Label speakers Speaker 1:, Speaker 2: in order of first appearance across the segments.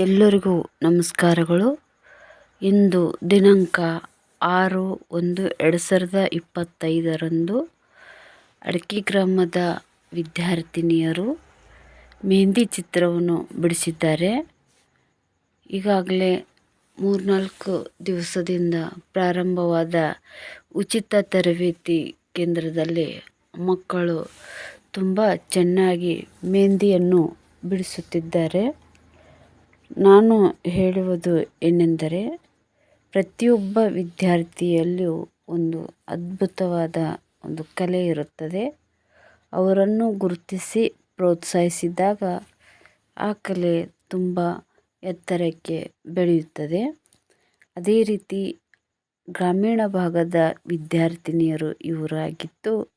Speaker 1: ಎಲ್ಲರಿಗೂ ನಮಸ್ಕಾರಗಳು. ಇಂದು ದಿನಾಂಕ ಆರು ಒಂದು ಎರಡು ಸಾವಿರದ ಇಪ್ಪತ್ತೈದರಂದು ಅಡಕೆ ಗ್ರಾಮದ ವಿದ್ಯಾರ್ಥಿನಿಯರು ಮೆಹಂದಿ ಚಿತ್ರವನ್ನು ಬಿಡಿಸಿದ್ದಾರೆ. ಈಗಾಗಲೇ ಮೂರ್ನಾಲ್ಕು ದಿವಸದಿಂದ ಪ್ರಾರಂಭವಾದ ಉಚಿತ ತರಬೇತಿ ಕೇಂದ್ರದಲ್ಲಿ ಮಕ್ಕಳು ತುಂಬ ಚೆನ್ನಾಗಿ ಮೆಹಂದಿಯನ್ನು ಬಿಡಿಸುತ್ತಿದ್ದಾರೆ. ನಾನು ಹೇಳುವುದು ಏನೆಂದರೆ, ಪ್ರತಿಯೊಬ್ಬ ವಿದ್ಯಾರ್ಥಿಯಲ್ಲೂ ಒಂದು ಅದ್ಭುತವಾದ ಒಂದು ಕಲೆ ಇರುತ್ತದೆ. ಅವರನ್ನು ಗುರುತಿಸಿ ಪ್ರೋತ್ಸಾಹಿಸಿದಾಗ ಆ ಕಲೆ ತುಂಬ ಎತ್ತರಕ್ಕೆ ಬೆಳೆಯುತ್ತದೆ. ಅದೇ ರೀತಿ ಗ್ರಾಮೀಣ ಭಾಗದ ವಿದ್ಯಾರ್ಥಿನಿಯರು ಇವರಾಗಿದ್ದು,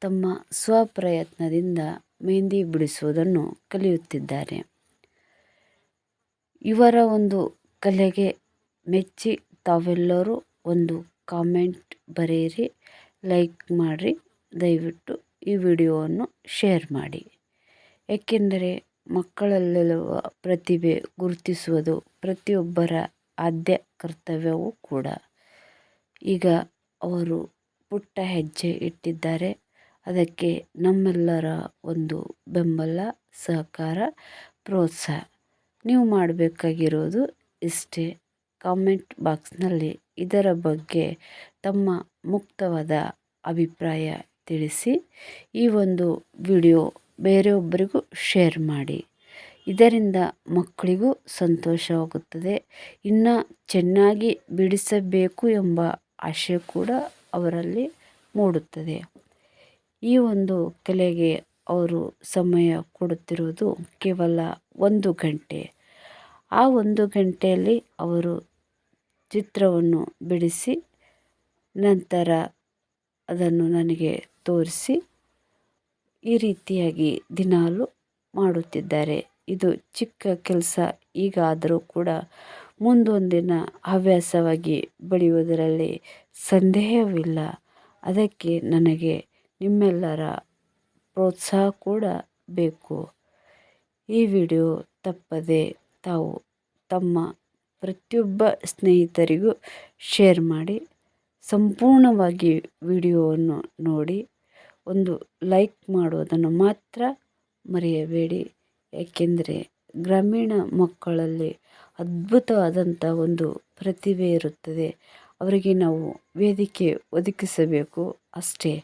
Speaker 1: ತಮ್ಮ ಸ್ವಪ್ರಯತ್ನದಿಂದ ಮೆಹಂದಿ ಬಿಡಿಸುವುದನ್ನು ಕಲಿಯುತ್ತಿದ್ದಾರೆ. ಇವರ ಒಂದು ಕಲೆಗೆ ಮೆಚ್ಚಿ ತಾವೆಲ್ಲರೂ ಒಂದು ಕಾಮೆಂಟ್ ಬರೆಯಿರಿ, ಲೈಕ್ ಮಾಡಿರಿ, ದಯವಿಟ್ಟು ಈ ವಿಡಿಯೋವನ್ನು ಶೇರ್ ಮಾಡಿ. ಏಕೆಂದರೆ ಮಕ್ಕಳಲ್ಲಿರುವ ಪ್ರತಿಭೆ ಗುರುತಿಸುವುದು ಪ್ರತಿಯೊಬ್ಬರ ಆದ್ಯ ಕರ್ತವ್ಯವೂ ಕೂಡ. ಈಗ ಅವರು ಪುಟ್ಟ ಹೆಜ್ಜೆ ಇಟ್ಟಿದ್ದಾರೆ. ಅದಕ್ಕೆ ನಮ್ಮೆಲ್ಲರ ಒಂದು ಬೆಂಬಲ, ಸಹಕಾರ, ಪ್ರೋತ್ಸಾಹ. ನೀವು ಮಾಡಬೇಕಾಗಿರೋದು ಇಷ್ಟೇ. ಕಾಮೆಂಟ್ ಬಾಕ್ಸ್ನಲ್ಲಿ ಇದರ ಬಗ್ಗೆ ತಮ್ಮ ಮುಕ್ತವಾದ ಅಭಿಪ್ರಾಯ ತಿಳಿಸಿ. ಈ ಒಂದು ವಿಡಿಯೋ ಬೇರೆಯೊಬ್ಬರಿಗೂ ಶೇರ್ ಮಾಡಿ. ಇದರಿಂದ ಮಕ್ಕಳಿಗೂ ಸಂತೋಷವಾಗುತ್ತದೆ. ಇನ್ನು ಚೆನ್ನಾಗಿ ಬಿಡಿಸಬೇಕು ಎಂಬ ಆಶೆ ಕೂಡ ಅವರಲ್ಲಿ ಮೂಡುತ್ತದೆ. ಈ ಒಂದು ಕಲೆಗೆ ಅವರು ಸಮಯ ಕೊಡುತ್ತಿರುವುದು ಕೇವಲ ಒಂದು ಗಂಟೆ. ಆ ಒಂದು ಗಂಟೆಯಲ್ಲಿ ಅವರು ಚಿತ್ರವನ್ನು ಬಿಡಿಸಿ ನಂತರ ಅದನ್ನು ನನಗೆ ತೋರಿಸಿ ಈ ರೀತಿಯಾಗಿ ದಿನಾಲು ಮಾಡುತ್ತಿದ್ದಾರೆ. ಇದು ಚಿಕ್ಕ ಕೆಲಸ. ಈಗಾದರೂ ಕೂಡ ಮುಂದೊಂದಿನ ಹವ್ಯಾಸವಾಗಿ ಬೆಳೆಯುವುದರಲ್ಲಿ ಸಂದೇಹವಿಲ್ಲ. ಅದಕ್ಕೆ ನನಗೆ ನಿಮ್ಮೆಲ್ಲರ ಪ್ರೋತ್ಸಾಹ ಕೂಡ ಬೇಕು ಈ ವಿಡಿಯೋ ತಪ್ಪದೆ ತಾವು ತಮ್ಮ ಪ್ರತಿಯೊಬ್ಬ ಸ್ನೇಹಿತರಿಗೂ ಶೇರ್ ಮಾಡಿ, ಸಂಪೂರ್ಣವಾಗಿ ವಿಡಿಯೋವನ್ನು ನೋಡಿ, ಒಂದು ಲೈಕ್ ಮಾಡುವುದನ್ನು ಮಾತ್ರ ಮರೆಯಬೇಡಿ. ಏಕೆಂದರೆ ಗ್ರಾಮೀಣ ಮಕ್ಕಳಲ್ಲಿ ಅದ್ಭುತವಾದಂಥ ಒಂದು ಪ್ರತಿಭೆ ಇರುತ್ತದೆ. ಅವರಿಗೆ ನಾವು ವೇದಿಕೆ ಒದಗಿಸಬೇಕು ಅಷ್ಟೇ.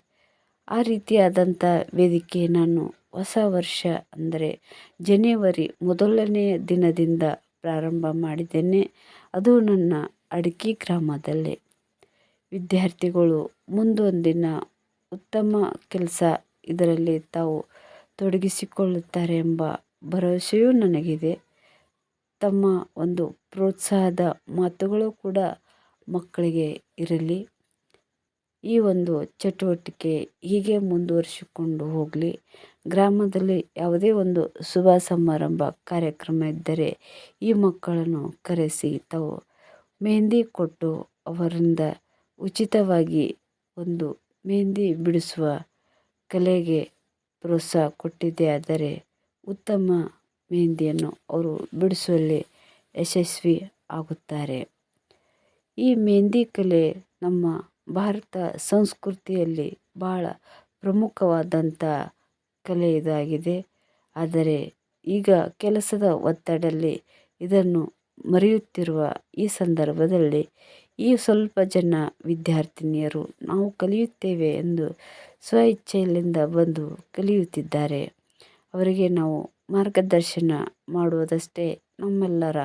Speaker 1: ಆ ರೀತಿಯಾದಂಥ ವೇದಿಕೆ ನಾನು ಹೊಸ ವರ್ಷ ಅಂದರೆ ಜನವರಿ ಮೊದಲನೆಯ ದಿನದಿಂದ ಪ್ರಾರಂಭ ಮಾಡಿದ್ದೇನೆ. ಅದು ನನ್ನ ಅಡಿಕೆ ಗ್ರಾಮದಲ್ಲೇ. ವಿದ್ಯಾರ್ಥಿಗಳು ಮುಂದೊಂದಿನ ಉತ್ತಮ ಕೆಲಸ ಇದರಲ್ಲಿ ತಾವು ತೊಡಗಿಸಿಕೊಳ್ಳುತ್ತಾರೆ ಎಂಬ ಭರವಸೆಯೂ ನನಗಿದೆ. ತಮ್ಮ ಒಂದು ಪ್ರೋತ್ಸಾಹದ ಮಾತುಗಳು ಕೂಡ ಮಕ್ಕಳಿಗೆ ಇರಲಿ. ಈ ಒಂದು ಚಟುವಟಿಕೆ ಹೀಗೆ ಮುಂದುವರಿಸಿಕೊಂಡು ಹೋಗಲಿ. ಗ್ರಾಮದಲ್ಲಿ ಯಾವುದೇ ಒಂದು ಶುಭ ಸಮಾರಂಭ ಕಾರ್ಯಕ್ರಮ ಇದ್ದರೆ ಈ ಮಕ್ಕಳನ್ನು ಕರೆಸಿ ತಾವು ಮೆಹಂದಿ ಕೊಟ್ಟು ಅವರಿಂದ ಉಚಿತವಾಗಿ ಒಂದು ಮೆಹಂದಿ ಬಿಡಿಸುವ ಕಲೆಗೆ ಪ್ರೋತ್ಸಾಹ ಕೊಟ್ಟಿದ್ದೇ ಆದರೆ ಉತ್ತಮ ಮೆಹಂದಿಯನ್ನು ಅವರು ಬಿಡಿಸುವಲ್ಲಿ ಯಶಸ್ವಿ ಆಗುತ್ತಾರೆ. ಈ ಮೆಹಂದಿ ಕಲೆ ನಮ್ಮ ಭಾರತ ಸಂಸ್ಕೃತಿಯಲ್ಲಿ ಬಹಳ ಪ್ರಮುಖವಾದಂಥ ಕಲೆ ಇದಾಗಿದೆ. ಆದರೆ ಈಗ ಕೆಲಸದ ಒತ್ತಡದಲ್ಲಿ ಇದನ್ನು ಮರೆಯುತ್ತಿರುವ ಈ ಸಂದರ್ಭದಲ್ಲಿ ಈ ಸ್ವಲ್ಪ ಜನ ವಿದ್ಯಾರ್ಥಿನಿಯರು ನಾವು ಕಲಿಯುತ್ತೇವೆ ಎಂದು ಸ್ವ ಇಚ್ಛೆಯಿಂದ ಬಂದು ಕಲಿಯುತ್ತಿದ್ದಾರೆ. ಅವರಿಗೆ ನಾವು ಮಾರ್ಗದರ್ಶನ ಮಾಡುವುದಷ್ಟೇ ನಮ್ಮೆಲ್ಲರ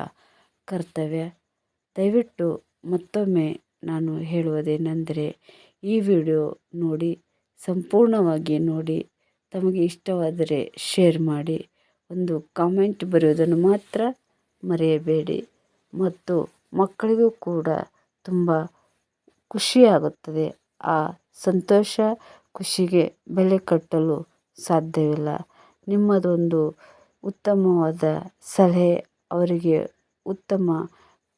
Speaker 1: ಕರ್ತವ್ಯ. ದಯವಿಟ್ಟು ಮತ್ತೊಮ್ಮೆ ನಾನು ಹೇಳುವುದೇನೆಂದರೆ, ಈ ವಿಡಿಯೋ ನೋಡಿ, ಸಂಪೂರ್ಣವಾಗಿ ನೋಡಿ, ತಮಗೆ ಇಷ್ಟವಾದರೆ ಶೇರ್ ಮಾಡಿ, ಒಂದು ಕಾಮೆಂಟ್ ಬರೆಯೋದನ್ನು ಮಾತ್ರ ಮರೆಯಬೇಡಿ. ಮತ್ತು ಮಕ್ಕಳಿಗೂ ಕೂಡ ತುಂಬ ಖುಷಿಯಾಗುತ್ತದೆ. ಆ ಸಂತೋಷ, ಖುಷಿಗೆ ಬೆಲೆ ಕಟ್ಟಲು ಸಾಧ್ಯವಿಲ್ಲ. ನಿಮ್ಮದೊಂದು ಉತ್ತಮವಾದ ಸಲಹೆ ಅವರಿಗೆ ಉತ್ತಮ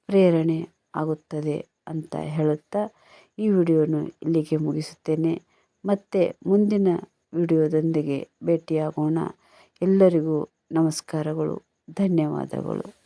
Speaker 1: ಪ್ರೇರಣೆ ಆಗುತ್ತದೆ. ಅಂತ ಹೇಳುತ್ತಾ ಈ ವಿಡಿಯೋನು ಇಲ್ಲಿಗೆ ಮುಗಿಸುತ್ತೇನೆ. ಮತ್ತೆ ಮುಂದಿನ ವಿಡಿಯೋದೊಂದಿಗೆ ಭೇಟಿಯಾಗೋಣ. ಎಲ್ಲರಿಗೂ ನಮಸ್ಕಾರಗಳು. ಧನ್ಯವಾದಗಳು.